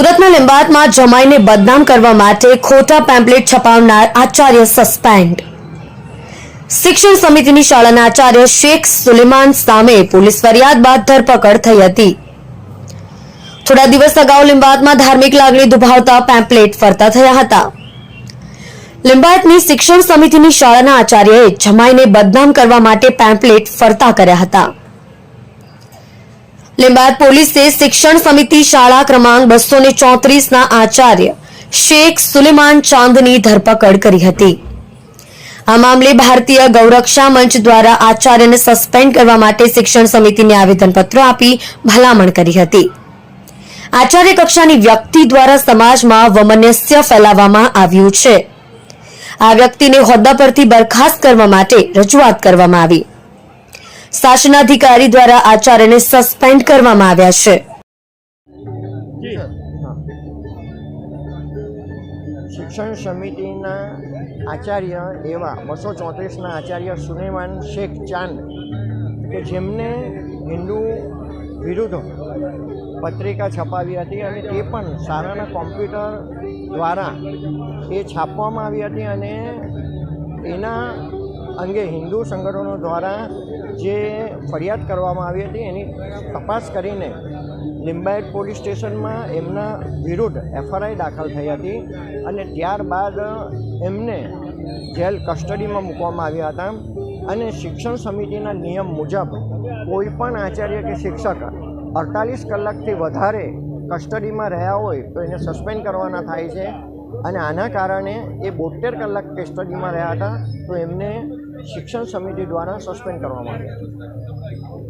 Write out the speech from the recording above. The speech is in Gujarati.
સુરતના લિંબાતમાં જમાઈને બદનામ કરવા માટે ખોટા પેમ્પલેટ છપાવનાર આચાર્ય સસ્પેન્ડ. શિક્ષણ સમિતિની શાળાના આચાર્ય શેખ સુલેમાન સામે પોલીસ ફરિયાદ બાદ ધરપકડ થઈ હતી. થોડા દિવસ અગાઉ લીંબાયતમાં ધાર્મિક લાગણી દુભાવતા પેમ્પલેટ ફરતા થયા હતા. લિંબાયતની શિક્ષણ સમિતિની શાળાના આચાર્યએ જમાઈને બદનામ કરવા માટે પેમ્પલેટ ફરતા કર્યા હતા. લિંબાયત પોલીસે શિક્ષણ સમિતિ શાળા ક્રમાંક બસો ને ચોત્રીસના આચાર્ય શેખ સુલેમાન ચાંદની ધરપકડ કરી હતી. આ મામલે ભારતીય ગૌરક્ષા મંચ દ્વારા આચાર્યને સસ્પેન્ડ કરવા માટે શિક્ષણ સમિતિને આવેદનપત્રો આપી ભલામણ કરી હતી. આચાર્ય કક્ષાની વ્યક્તિ દ્વારા સમાજમાં વમનસ્ય ફેલાવવામાં આવ્યું છે. આ વ્યક્તિને હોદ્દા પરથી બરખાસ્ત કરવા માટે રજૂઆત કરવામાં આવી. શાસનાધિકારી દ્વારા આચાર્યને સસ્પેન્ડ કરવામાં આવ્યા છે. શિક્ષણ સમિતિના આચાર્ય એવા બસો ચોત્રીસના આચાર્ય સુલેમાન શેખ ચાંદ કે જેમને હિન્દુ વિરુદ્ધ પત્રિકા છપાવી હતી અને તે પણ સારાના કોમ્પ્યુટર દ્વારા એ છાપવામાં આવી હતી અને અંગે હિન્દુ સંગઠનો દ્વારા જે ફરિયાદ કરવામાં આવી હતી, એની તપાસ કરીને લિંબાયત પોલીસ સ્ટેશનમાં એમના વિરુદ્ધ એફઆરઆઈ દાખલ થઈ હતી અને ત્યારબાદ એમને જેલ કસ્ટડીમાં મૂકવામાં આવ્યા હતા અને શિક્ષણ સમિતિના નિયમ મુજબ કોઈપણ આચાર્ય કે શિક્ષક અડતાલીસ કલાકથી વધારે કસ્ટડીમાં રહ્યા હોય તો એને સસ્પેન્ડ કરવાના થાય છે અને આના કારણે એ બોતેર કલાક કસ્ટડીમાં રહ્યા હતા તો એમને શિક્ષણ સમિતિ દ્વારા સસ્પેન્ડ કરવામાં આવ્યા.